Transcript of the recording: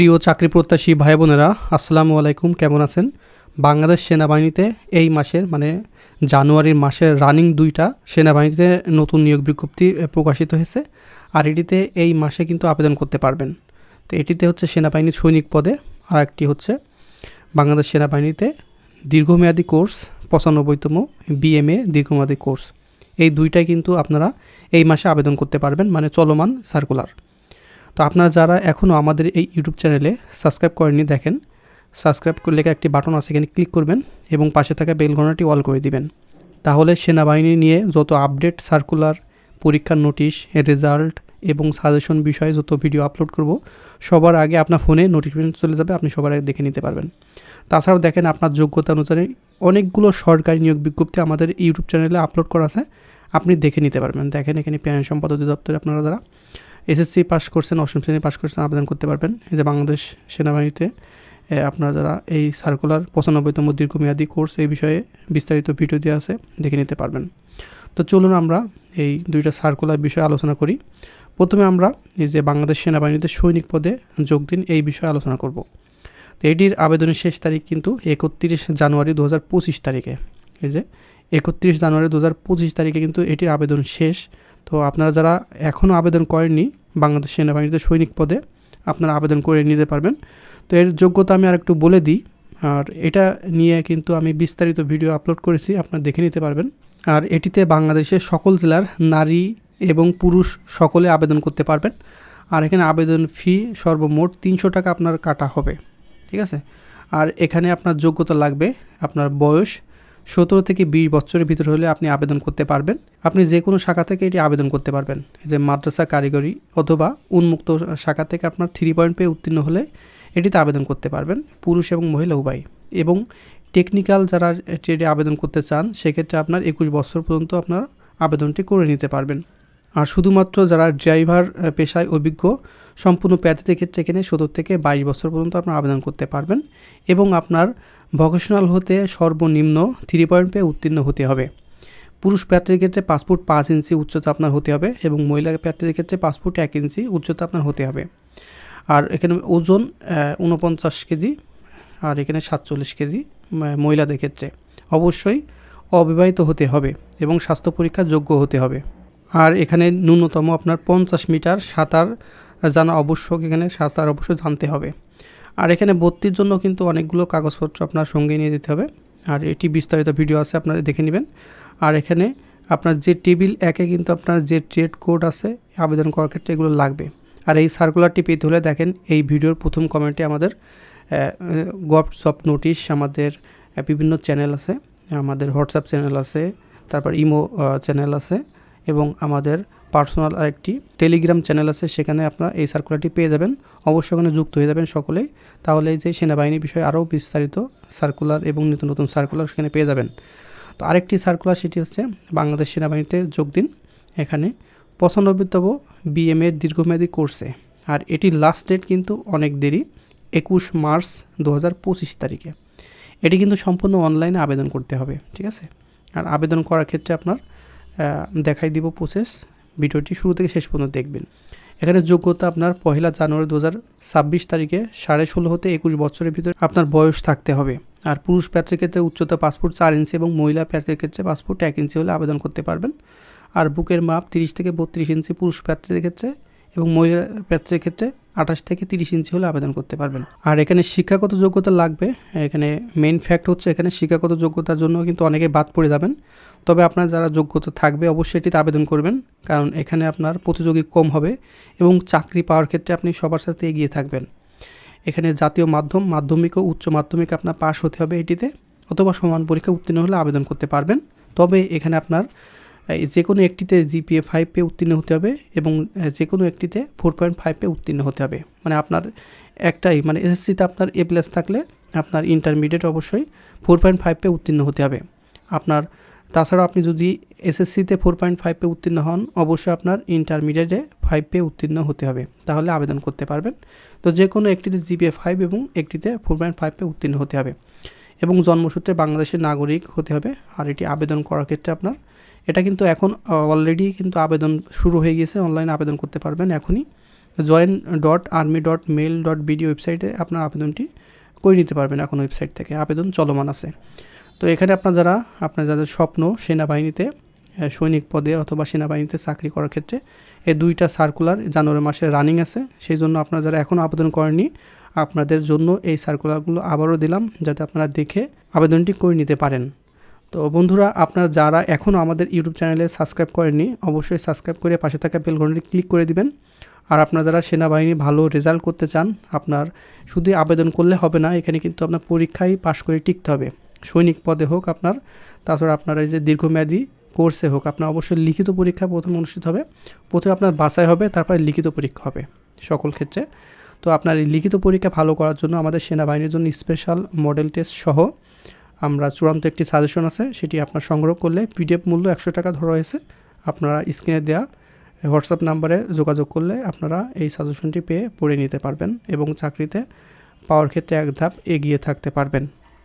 প্রিয় চাকরি প্রত্যাশী ভাই বোনেরা, আসসালামু আলাইকুম, কেমন আছেন? বাংলাদেশ সেনাবাহিনীতে এই মাসের মানে জানুয়ারির মাসের রানিং দুইটা সেনাবাহিনীতে নতুন নিয়োগ বিজ্ঞপ্তি প্রকাশিত হয়েছে। আর এটিতে এই মাসে কিন্তু আবেদন করতে পারবেন। তো এটিতে হচ্ছে সেনাবাহিনীর সৈনিক পদে আর একটি হচ্ছে বাংলাদেশ সেনাবাহিনীতে দীর্ঘমেয়াদী কোর্স, পঁচানব্বইতম বিএমএ দীর্ঘমেয়াদী কোর্স। এই দুইটাই কিন্তু আপনারা এই মাসে আবেদন করতে পারবেন মানে চলমান সার্কুলার। তো আপনারা যারা এখনও আমাদের এই ইউটিউব চ্যানেলে সাবস্ক্রাইব করেননি, দেখেন। সাবস্ক্রাইব করে লেখা একটি বাটন আছে, এখানে ক্লিক করবেন এবং পাশে থাকা বেল ঘন্টাটি অল করে দিবেন। তাহলে সেনাবাহিনী নিয়ে যত আপডেট সার্কুলার পরীক্ষার নোটিশ রেজাল্ট এবং সাজেশন বিষয়ে যত ভিডিও আপলোড করব, সবার আগে আপনার ফোনে নোটিফিকেশন চলে যাবে, আপনি সবার আগে দেখে নিতে পারবেন। তাছাড়াও দেখেন, আপনার যোগ্যতা অনুযায়ী অনেকগুলো সরকারি নিয়োগ বিজ্ঞপ্তি আমাদের ইউটিউব চ্যানেলে আপলোড করা আছে, আপনি দেখে নিতে পারবেন। দেখেন, এখানে প্যান সম্পদ অধিদপ্তরে আপনারা যারা এসএসসি পাস করছেন, অষ্টম শ্রেণি পাস করছেন, আবেদন করতে পারবেন। এই যে বাংলাদেশ সেনাবাহিনীতে আপনারা যারা এই সার্কুলার পঁচানব্বইতম দীর্ঘমেয়াদী কোর্স এই বিষয়ে বিস্তারিত ভিডিও দেওয়া আছে, দেখে নিতে পারবেন। তো চলুন আমরা এই দুইটা সার্কুলার বিষয়ে আলোচনা করি। প্রথমে আমরা এই যে বাংলাদেশ সেনাবাহিনীতে সৈনিক পদে যোগ দিন, এই বিষয়ে আলোচনা করব। তো এটির আবেদনের শেষ তারিখ কিন্তু একত্রিশ জানুয়ারি দু হাজার পঁচিশ তারিখে। এই যে একত্রিশ জানুয়ারি দু হাজার পঁচিশ তারিখে কিন্তু এটির আবেদন শেষ। তো আপনারা যারা এখনও আবেদন করেননি বাংলাদেশ সেনাবাহিনীতে সৈনিক পদে আপনারা আবেদন করে নিতে পারবেন। তো এর যোগ্যতা আমি আরেকটু বলে দিই, আর এটা নিয়ে কিন্তু আমি বিস্তারিত ভিডিও আপলোড করেছি, আপনারা দেখে নিতে পারবেন। আর এটিতে বাংলাদেশের সকল জেলার নারী এবং পুরুষ সকলে আবেদন করতে পারবেন। আর এখানে আবেদন ফি সর্বমোট তিনশো টাকা আপনার কাটা হবে, ঠিক আছে? আর এখানে আপনার যোগ্যতা লাগবে, আপনার বয়স সতেরো থেকে বিশ বছরের ভিতরে হলে আপনি আবেদন করতে পারবেন। আপনি যে কোনো শাখা থেকে এটি আবেদন করতে পারবেন। যে মাদ্রাসা কারিগরি অথবা উন্মুক্ত শাখা থেকে আপনার থ্রি পয়েন্ট পেয়ে উত্তীর্ণ হলে এটিতে আবেদন করতে পারবেন, পুরুষ এবং মহিলা উভয় এবং টেকনিক্যাল যারা ট্রেডে আবেদন করতে চান, সেক্ষেত্রে আপনার একুশ বছর পর্যন্ত আপনার আবেদনটি করে নিতে পারবেন। আর শুধুমাত্র যারা ড্রাইভার পেশায় অভিজ্ঞ, সম্পূর্ণ প্রার্থীদের ক্ষেত্রে এখানে সত্তর থেকে বাইশ বছর পর্যন্ত আপনার আবেদন করতে পারবেন এবং আপনার ভকেশনাল হতে সর্বনিম্ন থ্রি পয়েন্ট পেয়ে উত্তীর্ণ হতে হবে। পুরুষ প্রার্থীর ক্ষেত্রে পাসপোর্ট পাঁচ ইঞ্চি উচ্চতা আপনার হতে হবে এবং মহিলা প্রার্থীদের ক্ষেত্রে পাসপোর্ট এক ইঞ্চি উচ্চতা আপনার হতে হবে। আর এখানে ওজন উনপঞ্চাশ কেজি আর এখানে সাতচল্লিশ কেজি মহিলাদের ক্ষেত্রে। অবশ্যই অবিবাহিত হতে হবে এবং স্বাস্থ্য পরীক্ষার যোগ্য হতে হবে। আর এখানে ন্যূনতম আপনার পঞ্চাশ মিটার সাঁতার জানা আবশ্যক, এখানে সাঁতার অবশ্যই জানতে হবে। আর এখানে ভর্তির জন্য কিন্তু অনেকগুলো কাগজপত্র আপনার সঙ্গে নিয়ে যেতে হবে। আর এটি বিস্তারিত ভিডিও আছে, আপনারা দেখে নেবেন। আর এখানে আপনার যে টেবিল একে কিন্তু আপনার যে ট্রেড কোড আছে, আবেদন করার ক্ষেত্রে এগুলো লাগবে। আর এই সার্কুলারটি পেতে হলে দেখেন, এই ভিডিওর প্রথম কমেন্টে আমাদের হোয়াটসঅ্যাপ নোটিশ আমাদের বিভিন্ন চ্যানেল আছে। আমাদের হোয়াটসঅ্যাপ চ্যানেল আছে, তারপর ইমো চ্যানেল আছে। এবং আমাদের পার্সোনাল আরেকটি টেলিগ্রাম চ্যানেল আছে, সেখানে আপনারা এই সার্কুলারটি পেয়ে যাবেন। অবশ্যই ওখানে যুক্ত হয়ে যাবেন সকলেই। তাহলে যে সেনাবাহিনীর বিষয়ে আরও বিস্তারিত সার্কুলার এবং নতুন নতুন সার্কুলার সেখানে পেয়ে যাবেন। তো আরেকটি সার্কুলার সেটি হচ্ছে বাংলাদেশ সেনাবাহিনীতে যোগ দিন। এখানে পঁচানব্বইতম বিএমএর দীর্ঘমেয়াদী কোর্সে। আর এটি লাস্ট ডেট কিন্তু অনেক দেরি, একুশ মার্চ দু হাজার পঁচিশ তারিখে। এটি কিন্তু সম্পূর্ণ অনলাইনে আবেদন করতে হবে, ঠিক আছে? আর আবেদন করার ক্ষেত্রে আপনার দেখাই দিব প্রসেস ভিডিওটি শুরু থেকে শেষ পর্যন্ত দেখবেন। এখানে যোগ্যতা আপনার পহেলা জানুয়ারি দু হাজার ছাব্বিশ তারিখে সাড়ে ষোলো হতে একুশ বছরের ভিতরে আপনার বয়স থাকতে হবে। আর পুরুষ প্রার্থীর ক্ষেত্রে উচ্চতা পাসপোর্ট চার ইঞ্চি এবং মহিলা প্রার্থীর ক্ষেত্রে পাসপোর্ট এক ইঞ্চি হলে আবেদন করতে পারবেন। আর বুকের মাপ তিরিশ থেকে বত্রিশ ইঞ্চি পুরুষ প্রার্থীদের ক্ষেত্রে এবং মহিলা প্রার্থীদের ক্ষেত্রে আঠাশ থেকে তিরিশ ইঞ্চি হলে আবেদন করতে পারবেন। আর এখানে শিক্ষাগত যোগ্যতা লাগবে। এখানে মেন ফ্যাক্ট হচ্ছে এখানে শিক্ষাগত যোগ্যতার জন্য কিন্তু অনেকে বাদ পড়ে যাবেন। তবে আপনার যারা যোগ্যতা থাকবে অবশ্যই এটিতে আবেদন করবেন, কারণ এখানে আপনার প্রতিযোগী কম হবে এবং চাকরি পাওয়ার ক্ষেত্রে আপনি সবার সাথে এগিয়ে থাকবেন। এখানে জাতীয় মাধ্যম, মাধ্যমিক ও উচ্চ মাধ্যমিক আপনার পাশ হতে হবে এটিতে, অথবা সমান পরীক্ষা উত্তীর্ণ হলে আবেদন করতে পারবেন। তবে এখানে আপনার যে কোনো একটিতে জিপিএ ফাইভ পে উত্তীর্ণ হতে হবে এবং যে কোনো একটিতে ফোর পয়েন্ট ফাইভ পে উত্তীর্ণ হতে হবে। মানে আপনার একটাই মানে এসএসসিতে আপনার এ প্লাস থাকলে আপনার ইন্টারমিডিয়েট অবশ্যই ফোর পয়েন্ট ফাইভ পে উত্তীর্ণ হতে হবে। আপনার তাছাড়াও আপনি যদি এসএসসিতে ফোর পয়েন্ট ফাইভ পে উত্তীর্ণ হন, অবশ্যই আপনার ইন্টারমিডিয়েটে ফাইভ পে উত্তীর্ণ হতে হবে। তাহলে আবেদন করতে পারবেন। তো যে কোনো একটিতে জিপিএ ফাইভ এবং একটিতে ফোর পয়েন্ট ফাইভ পে উত্তীর্ণ হতে হবে। এবং জন্মসূত্রে বাংলাদেশের নাগরিক হতে হবে। আর এটি আবেদন করার ক্ষেত্রে আপনার, এটা কিন্তু এখন অলরেডি কিন্তু আবেদন শুরু হয়ে গিয়েছে। অনলাইনে আবেদন করতে পারবেন এখনই। Join dot army dot mil dot BD ওয়েবসাইটে আপনার আবেদনটি করে নিতে পারবেন এখন ওয়েবসাইট থেকে। আবেদন চলমান আছে। তো এখানে আপনার যারা, আপনার যাদের স্বপ্ন সেনাবাহিনীতে সৈনিক পদে অথবা সেনাবাহিনীতে চাকরি করার ক্ষেত্রে, এই দুইটা সার্কুলার জানুয়ারি মাসে রানিং আছে। সেই জন্য আপনারা যারা এখনও আবেদন করেননি, আপনাদের জন্য এই সার্কুলারগুলো আবারও দিলাম, যাতে আপনারা দেখে আবেদনটি করে নিতে পারেন। তো বন্ধুরা, আপনারা যারা এখনও আমাদের ইউটিউব চ্যানেলে সাবস্ক্রাইব করেননি, অবশ্যই সাবস্ক্রাইব করে পাশে থাকা বেল ঘন্টি ক্লিক করে দিবেন। আর আপনারা যারা সেনাবাহিনী ভালো রেজাল্ট করতে চান, আপনার শুধু আবেদন করলে হবে না, এখানে কিন্তু আপনার পরীক্ষায় পাশ করে টিকতে হবে। সৈনিক পদে হোক আপনার, তাছাড়া আপনার এই যে দীর্ঘমেয়াদী কোর্সে হোক, আপনার অবশ্যই লিখিত পরীক্ষা প্রথম অনুষ্ঠিত হবে। প্রথমে আপনার বাছাই হবে, তারপরে লিখিত পরীক্ষা হবে সকল ক্ষেত্রে। তো আপনার এই লিখিত পরীক্ষা ভালো করার জন্য আমাদের সেনাবাহিনীর জন্য স্পেশাল মডেল টেস্ট সহ আমরা চূড়ান্ত একটি সাজেশন আছে, সেটি আপনার সংগ্রহ করলে পিডিএফ মূল্য একশো টাকা ধরা হয়েছে। আপনারা স্ক্রিনে দেওয়া হোয়াটসঅ্যাপ নাম্বারে যোগাযোগ করলে আপনারা এই সাজেশনটি পেয়ে পড়ে নিতে পারবেন এবং চাকরিতে পাওয়ার ক্ষেত্রে এক ধাপ এগিয়ে থাকতে পারবেন।